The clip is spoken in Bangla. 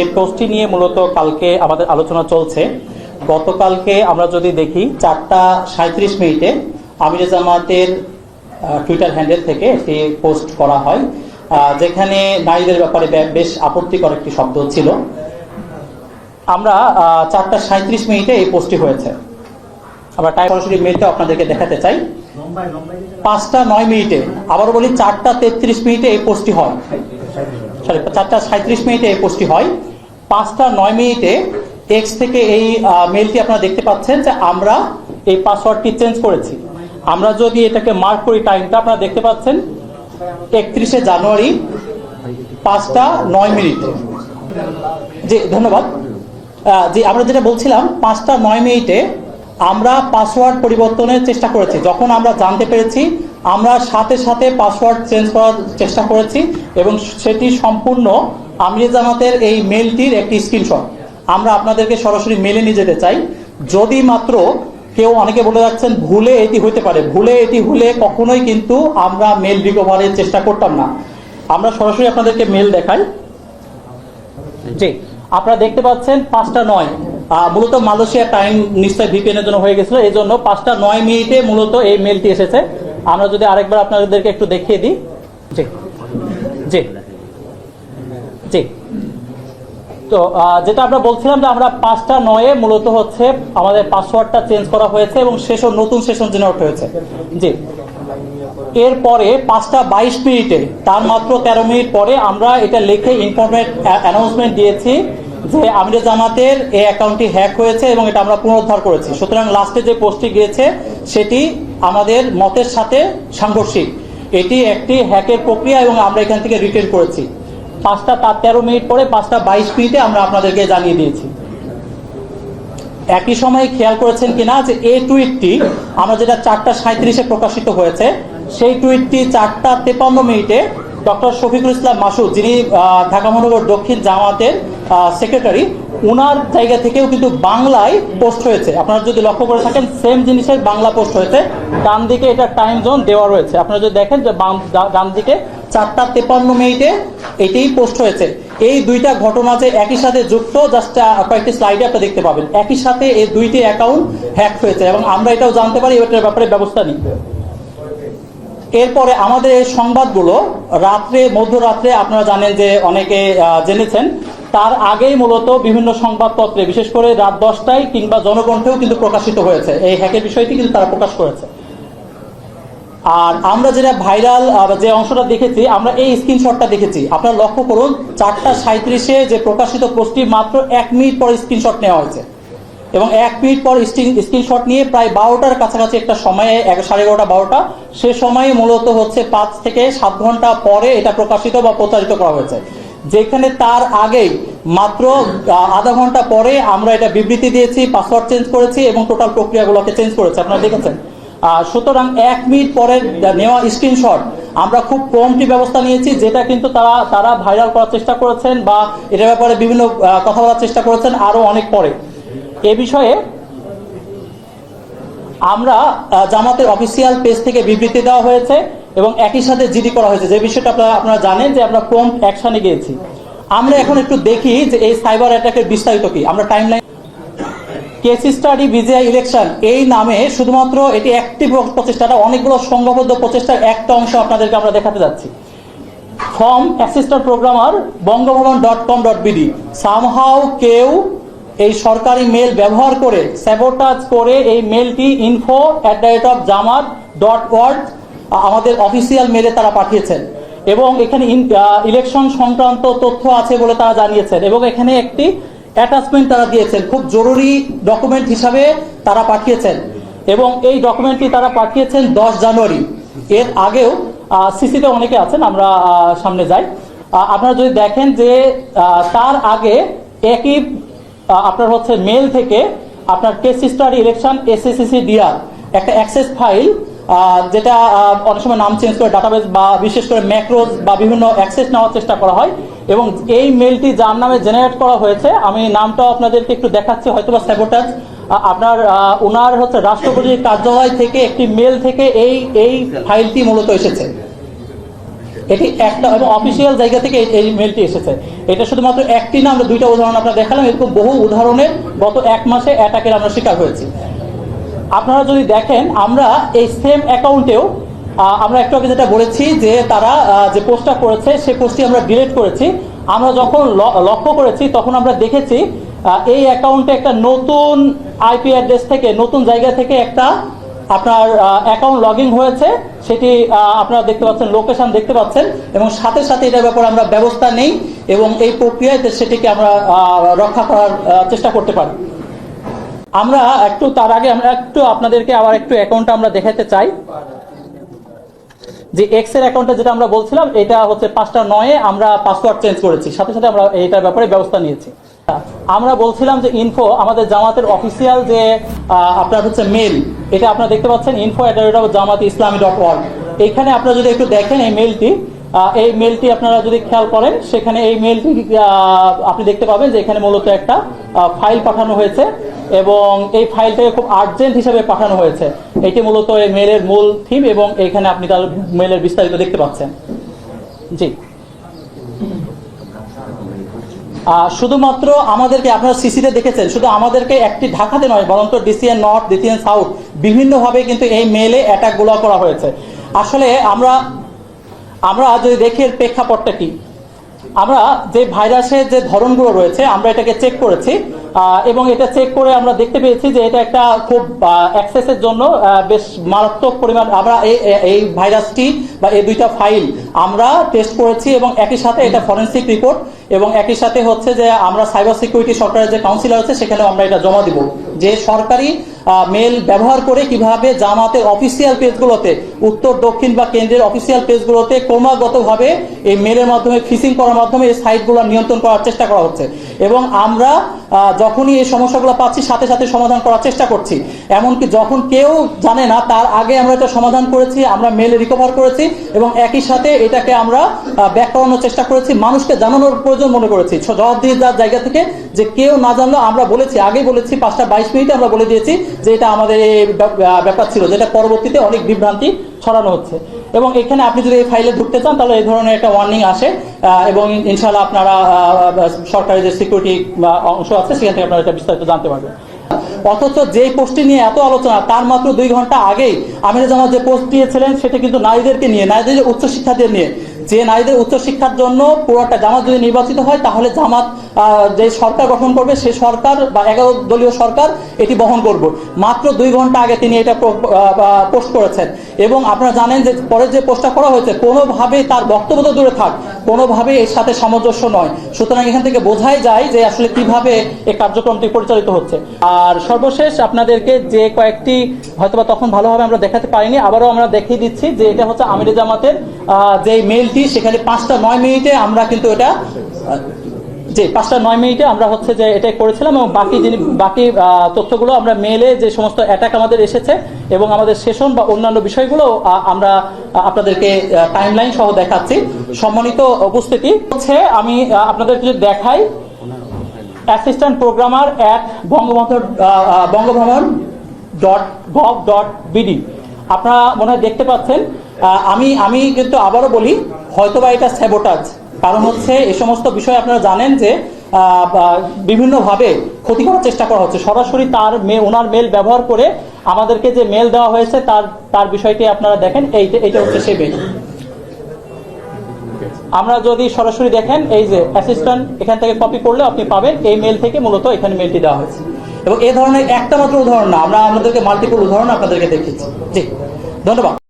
এই পোস্টটি নিয়ে মূলত কালকে আমাদের আলোচনা চলছে। গতকালকে আমরা যদি দেখি, চারটা সাঁত্রিশ মিনিটে আমির জামাতের টুইটার হ্যান্ডেল থেকে একটি পোস্ট করা হয় যেখানে নারীদের ব্যাপারে বেশ আপত্তিকর একটি শব্দ ছিল। আমরা চারটা সাঁত্রিশ মিনিটে এই পোস্টটি হয়েছে। আমরা টাইম সরাসরি মেলটা আপনাদেরকে দেখাতে চাই। পাঁচটা নয় মিনিটে, আবারও বলি, চারটা তেত্রিশ মিনিটে এই পোস্টটি হয়। সরি চারটা সাঁত্রিশ মিনিটে এই পোস্টটি হয়। পাঁচটা নয় মিনিটে এক্স থেকে এই মেলটি আপনারা দেখতে পাচ্ছেন যে আমরা এই পাসওয়ার্ডটি চেঞ্জ করেছি। আমরা যদি এটাকে মার্ক করি টাইমটা আপনারা দেখতে পাচ্ছেন, একত্রিশে জানুয়ারি, পাঁচটা নয় মিনিট। জি, ধন্যবাদ। জি, আমরা যেটা বলছিলাম, পাঁচটা নয় মিনিটে আমরা পাসওয়ার্ড পরিবর্তনের চেষ্টা করেছি। যখন আমরা জানতে পেরেছি, আমরা সাথে সাথে পাসওয়ার্ড চেঞ্জ করার চেষ্টা করেছি এবং সেটি সম্পূর্ণ আমির জামাতের এই মেলটির একটি স্ক্রিনশট। আমরা আপনাদেরকে সরাসরি মেলে নিয়ে যেতে চাই। যদি মাত্র কেউ অনেকে বলে যাচ্ছেন, ভুলে এটি হতে পারে। ভুলে এটি হলে কখনোই কিন্তু আমরা মেল রিকভারের চেষ্টা করতাম না। আমরা সরাসরি আপনাদেরকে মেল দেখাই। জি, আপনারা দেখতে পাচ্ছেন পাঁচটা নয়। মূলত মালয়েশিয়া টাইম নিশ্চয় ভিপিএনের জন্য হয়ে গেছিল। এই জন্য পাঁচটা নয় মিনিটে মূলত এই মেলটি এসেছে। আমরা যদি আরেকবার আপনাদেরকে একটু দেখিয়ে দিই। জি জি। জি। তো যেটা আমরা বলছিলাম যে আমরা পাঁচটা নয়ে মূলত হচ্ছে আমাদের পাসওয়ার্ডটা চেঞ্জ করা হয়েছে এবং সেশন নতুন সেশন জেনারেট হয়েছে। জি। এরপরে পাঁচটা বাইশ মিনিটে, তার মাত্র তেরো মিনিট পরে আমরা এটা লিখে ইনফরমেট অ্যানাউন্সমেন্ট দিয়েছি যে আমিরে জামাতের এই অ্যাকাউন্টটি হ্যাক হয়েছে এবং এটা আমরা পুনরুদ্ধার করেছি। সুতরাং লাস্টে যে পোস্টটি গিয়েছে, সেটি আমাদের মতের সাথে সাংঘর্ষিক। এটি একটি হ্যাকের প্রক্রিয়া এবং আমরা এখান থেকে রিটেন করেছি। পাঁচটা তার তেরো মিনিট পরে, পাঁচটা বাইশ মিনিটে আমরা আপনাদেরকে জানিয়ে দিয়েছি। একই সময়ে খেয়াল করেছেন কিনা যে এই টুইটটি আমরা যেটা চারটা সাঁত্রিশে প্রকাশিত হয়েছে, সেই টুইটটি চারটা তেপান্ন মিনিটে ডক্টর শফিকুল ইসলাম মাসুদ, যিনি ঢাকা মহানগর দক্ষিণ জামাতের সেক্রেটারি, উনার জায়গা থেকেও কিন্তু বাংলায় পোস্ট হয়েছে। আপনারা যদি লক্ষ্য করে থাকেন, সেম জিনিসের বাংলা পোস্ট হয়েছে। ডান দিকে এটা টাইম জোন দেওয়া রয়েছে। আপনারা যদি দেখেন যে ডান দিকে চারটা তেপান্ন মিনিটে এটাই পোস্ট হয়েছে। এই দুইটা ঘটনা যে একই সাথে যুক্ত জাস্ট কয়েকটি স্লাইডে আপনি দেখতে পাবেন। একই সাথে এই দুইটি অ্যাকাউন্ট হ্যাক হয়েছে এবং আমরা এটাও জানতে পারি, এটার ব্যাপারে ব্যবস্থা নিই এরপরে আমাদের এই সংবাদগুলো রাত্রে, মধ্যরাত্রে আপনারা জানেন যে অনেকে জেনেছেন, তার আগেই মূলত বিভিন্ন সংবাদপত্রে, বিশেষ করে রাত দশটায় কিংবা জনকণ্ঠেও কিন্তু প্রকাশিত হয়েছে। এই হ্যাকের বিষয়টি কিন্তু তারা প্রকাশ করেছে। আর আমরা যেটা ভাইরাল যে অংশটা দেখেছি, আমরা এই স্ক্রিনশটটা দেখেছি। আপনারা লক্ষ্য করুন, চারটা সাঁত্রিশে যে প্রকাশিত পোস্টটি মাত্র এক মিনিট পর স্ক্রিনশট নেওয়া হয়েছে। এবং এক মিনিট পর স্ক্রিনশট নিয়ে প্রায় বারোটার কাছাকাছি একটা সময়ে, এক সাড়ে এগারোটা, বারোটা, সে সময়ে মূলত হচ্ছে পাঁচ থেকে সাত ঘণ্টা পরে এটা প্রকাশিত বা প্রচারিত করা হয়েছে। যেখানে তার আগেই মাত্র আধা ঘণ্টা পরে আমরা এটা বিবৃতি দিয়েছি পাসওয়ার্ড চেঞ্জ করেছি এবং টোটাল প্রক্রিয়াগুলোকে চেঞ্জ করেছি। আপনারা দেখেছেন? সুতরাং এক মিনিট পরে নেওয়া স্ক্রিনশট আমরা খুব কমটি ব্যবস্থা নিয়েছি, যেটা কিন্তু তারা তারা ভাইরাল করার চেষ্টা করেছেন বা এটার ব্যাপারে বিভিন্ন কথা বলার চেষ্টা করেছেন আরও অনেক পরে। এ বিষয়ে আমরা জামাতের অফিসিয়াল পেজ থেকে বিবৃতি দেওয়া হয়েছে এবং একই সাথে জিডি করা হয়েছে। যে বিষয়টা আপনারা আপনারা জানেন যে আমরা প্রম্পট অ্যাকশনে গিয়েছি। আমরা এখন একটু দেখি যে এই সাইবার অ্যাটাকের বিস্তারিত কি। আমরা timeline case study BGI election এই নামে শুধুমাত্র এটি একটি প্রচেষ্টাটা অনেকগুলো সংঘবদ্ধ প্রচেষ্টার একটা অংশ আপনাদেরকে আমরা দেখাতে যাচ্ছি। Form assistant programmer Bangabhaban dot com dot BD somehow কেউ এই সরকারি মেল ব্যবহার করে স্যাবোটাজ করে এই মেলটি info at the rate of Jamaat dot word আমাদের অফিসিয়াল মেলে তারা পাঠিয়েছেন। এবং এখানে ইলেকশন সংক্রান্ত তথ্য আছে বলে তারা জানিয়েছেন। এবং এখানে একটি অ্যাটাচমেন্ট তারা দিয়েছেন। খুব জরুরি ডকুমেন্ট হিসাবে তারা পাঠিয়েছেন। এবং এই ডকুমেন্টটি তারা পাঠিয়েছেন দশ জানুয়ারি। এর আগেও সিসিতে অনেকে আছেন, আমরা সামনে যাই। আপনারা যদি দেখেন যে তার আগে একই আপনার হচ্ছে মেল থেকে আপনার case study election SSC DR একটা অ্যাক্সেস ফাইল যেটা অনেক সময় নাম চেঞ্জ করে ডাটাবেস বা বিশেষ করে ম্যাক্রোজ বা বিভিন্ন অ্যাক্সেস নেওয়ার চেষ্টা করা হয়। এবং এই মেলটি যার নামে জেনারেট করা হয়েছে, আমি নামটাও আপনাদেরকে একটু দেখাচ্ছি হয়তো বা স্যাবোটাজ আপনার ওনার হচ্ছে রাষ্ট্রপতির কার্যালয় থেকে একটি মেল থেকে এই এই ফাইলটি মূলত এসেছে। এটি একটা এবং অফিসিয়াল জায়গা থেকে এই মেলটি এসেছে। এটা শুধুমাত্র একটি না, আমরা দুইটা উদাহরণ আপনার দেখালাম। এরকম বহু উদাহরণের গত এক মাসে অ্যাটাকের আমরা শিকার হয়েছি। আপনারা যদি দেখেন, আমরা এই সেম অ্যাকাউন্টেও আমরা একটু আগে যেটা বলেছি যে তারা যে পোস্টটা করেছে, সেই পোস্টটি আমরা ডিলিট করেছি। আমরা যখন লক্ষ্য করেছি, তখন আমরা দেখেছি এই অ্যাকাউন্টে একটা নতুন আইপি অ্যাড্রেস থেকে, নতুন জায়গা থেকে একটা আপনার অ্যাকাউন্ট লগ হয়েছে। সেটি আপনারা দেখতে পাচ্ছেন লোকেশন দেখতে পাচ্ছেন। এবং সাথে সাথে এটার ব্যাপারে আমরা ব্যবস্থা নেই এবং এই প্রক্রিয়াতে সেটিকে আমরা রক্ষা করার চেষ্টা করতে পারি। আমরা একটু তার আগে আমরা একটু আপনাদেরকে আবার একটু অ্যাকাউন্টটা আমরা দেখাতে চাই। যে এক্সের অ্যাকাউন্টে যেটা আমরা বলছিলাম, এটা হচ্ছে পাঁচটা নয়ে আমরা পাসওয়ার্ড চেঞ্জ করেছি। সাথে সাথে আমরা এইটার ব্যাপারে ব্যবস্থা নিয়েছি। আমরা বলছিলাম যে ইনফো আমাদের জামাতের অফিসিয়াল যে আপনার হচ্ছে মেল এটা আপনারা দেখতে পাচ্ছেন info at Jamaat Islami dot work এইখানে আপনারা যদি একটু দেখেন এই মেলটি এই মেলটি আপনারা যদি খেয়াল করেন, সেখানে এই মেলটি আপনি দেখতে পাবেন যে এখানে মূলত একটা ফাইল পাঠানো হয়েছে। এবং এই ফাইলটাকে খুব আর্জেন্ট হিসেবে পাঠানো হয়েছে। এটি মূলত এই মেলের মূল থিম এবং এখানে আপনি তার মেলের বিস্তারিত দেখতে পাচ্ছেন। জি। শুধুমাত্র আমাদেরকে আপনারা সিসিতে দেখেছেন, শুধু আমাদেরকে একটি ঢাকাতে নয় বরঞ্চ ডিসিএন নর্থ ডিসিএন সাউথ বিভিন্নভাবে কিন্তু এই মেলে অ্যাটাকগুলো করা হয়েছে। আসলে আমরা আমরা যদি দেখি এর প্রেক্ষাপটটা কি, আমরা যে ভাইরাসের যে ধরনগুলো রয়েছে, আমরা এটাকে চেক করেছি। এবং এটা চেক করে আমরা দেখতে পেয়েছি যে এটা একটা খুব অ্যাক্সেসের জন্য বেশ মারাত্মক পরিমাণ আমরা এই ভাইরাসটি বা এই দুইটা ফাইল আমরা টেস্ট করেছি এবং একই সাথে এটা ফরেন্সিক রিপোর্ট এবং একই সাথে হচ্ছে যে আমরা সাইবার সিকিউরিটি সরকারের যে কাউন্সিলর আছে, সেখানেও আমরা এটা জমা দিব। যে সরকারি মেল ব্যবহার করে কীভাবে জামাতের অফিসিয়াল পেজগুলোতে উত্তর, দক্ষিণ বা কেন্দ্রের অফিসিয়াল পেজগুলোতে ক্রমাগতভাবে এই মেলের মাধ্যমে ফিসিং করার মাধ্যমে এই সাইটগুলো নিয়ন্ত্রণ করার চেষ্টা করা হচ্ছে। এবং আমরা যখনই এই সমস্যাগুলো পাচ্ছি, সাথে সাথে সমাধান করার চেষ্টা করছি। এমনকি যখন কেউ জানে না, তার আগে আমরা এটা সমাধান করেছি, আমরা মেল রিকভার করেছি এবং একই সাথে এটাকে আমরা ব্যাক করানোর চেষ্টা করেছি, মানুষকে জানানোর প্রয়োজন মনে করেছি। ছ- জবাবদিহিতার জায়গা থেকে যে কেউ না জানলো, আমরা বলেছি, আগেই বলেছি, পাঁচটা বাইশ মিনিটে আমরা বলে দিয়েছি যে এটা আমাদের এই ব্যাপার ছিল, যেটা পরবর্তীতে অনেক বিভ্রান্তি ছড়ানো হচ্ছে। এবং এখানে আপনি যদি এই ফাইলে ঢুকতে চান, তাহলে এই ধরনের একটা ওয়ার্নিং আসে এবং ইন- ইনশাল্লাহ আপনারা সরকারি যে সিকিউরিটি অংশ আছে, সেখান থেকে আপনারা এটা বিস্তারিত জানতে পারবেন। অথচ যে পোস্টটি নিয়ে এত আলোচনা, তার মাত্র দুই ঘণ্টা আগেই আমির যে পোস্ট দিয়েছিলেন, সেটা কিন্তু নারীদেরকে নিয়ে, নারীদের উচ্চশিক্ষাদের নিয়ে। যে নারীদের উচ্চশিক্ষার জন্য পুরোটা জামাত যদি নির্বাচিত হয়, তাহলে জামাত যে সরকার গঠন করবে, সে সরকার বা এগারো দলীয় সরকার এটি বহন করবে। মাত্র দুই ঘণ্টা আগে তিনি এটা পোস্ট করেছেন। এবং আপনারা জানেন যে পরে যে পোস্টটা করা হয়েছে কোনোভাবেই তার বক্তব্য তো দূরে থাক কোনোভাবেই এর সাথে সামঞ্জস্য নয়। সুতরাং এখান থেকে বোঝাই যায় যে আসলে কীভাবে এই কার্যক্রমটি পরিচালিত হচ্ছে। আর সর্বশেষ আপনাদেরকে যে কয়েকটি হয়তোবা তখন ভালোভাবে আমরা দেখাতে পারিনি, আবারও আমরা দেখিয়ে দিচ্ছি যে এটা হচ্ছে আমিরে জামাতের যে মেলটি সেখানে পাঁচটা নয় মিনিটে আমরা কিন্তু এটা যে পাঁচটা নয় মিনিটে আমরা হচ্ছে যে এটা করেছিলাম এবং বাকি যিনি বাকি তথ্যগুলো আমরা মেলে যে সমস্ত অ্যাটাক আমাদের এসেছে এবং আমাদের সেশন বা অন্যান্য বিষয়গুলো আমরা আপনাদেরকে টাইম লাইন সহ দেখাচ্ছি। সম্মানিত উপস্থিতি হচ্ছে আমি আহ, আপনাদেরকে যদি দেখাই অ্যাসিস্ট্যান্ট প্রোগ্রামার অ্যাট বঙ্গবন্ধু বঙ্গভ্রমণ ডট গভ ডট বিডি আপনারা মনে হয় দেখতে পাচ্ছেন আমি আমি কিন্তু আবারও বলি, হয়তোবা এটা স্যাবোটাজ কারণ হচ্ছে এই সমস্ত বিষয় আপনারা জানেন যে বিভিন্নভাবে ক্ষতি করার চেষ্টা করা হচ্ছে। সরাসরি তার ওনার মেল ব্যবহার করে আমাদেরকে যে মেল দেওয়া হয়েছে, তার তার বিষয়টি আপনারা দেখেন এইটা এটা হচ্ছে সেই মেল আমরা যদি সরাসরি দেখেন, এই যে অ্যাসিস্ট্যান্ট এখান থেকে কপি করলে আপনি পাবেন, এই মেল থেকে মূলত এখানে মেলটি দেওয়া হয়েছে। এবং এ ধরনের একটা মাত্র উদাহরণ না, আমরা আমাদেরকে মাল্টিপল উদাহরণ আপনাদেরকে দেখেছি জি, ধন্যবাদ।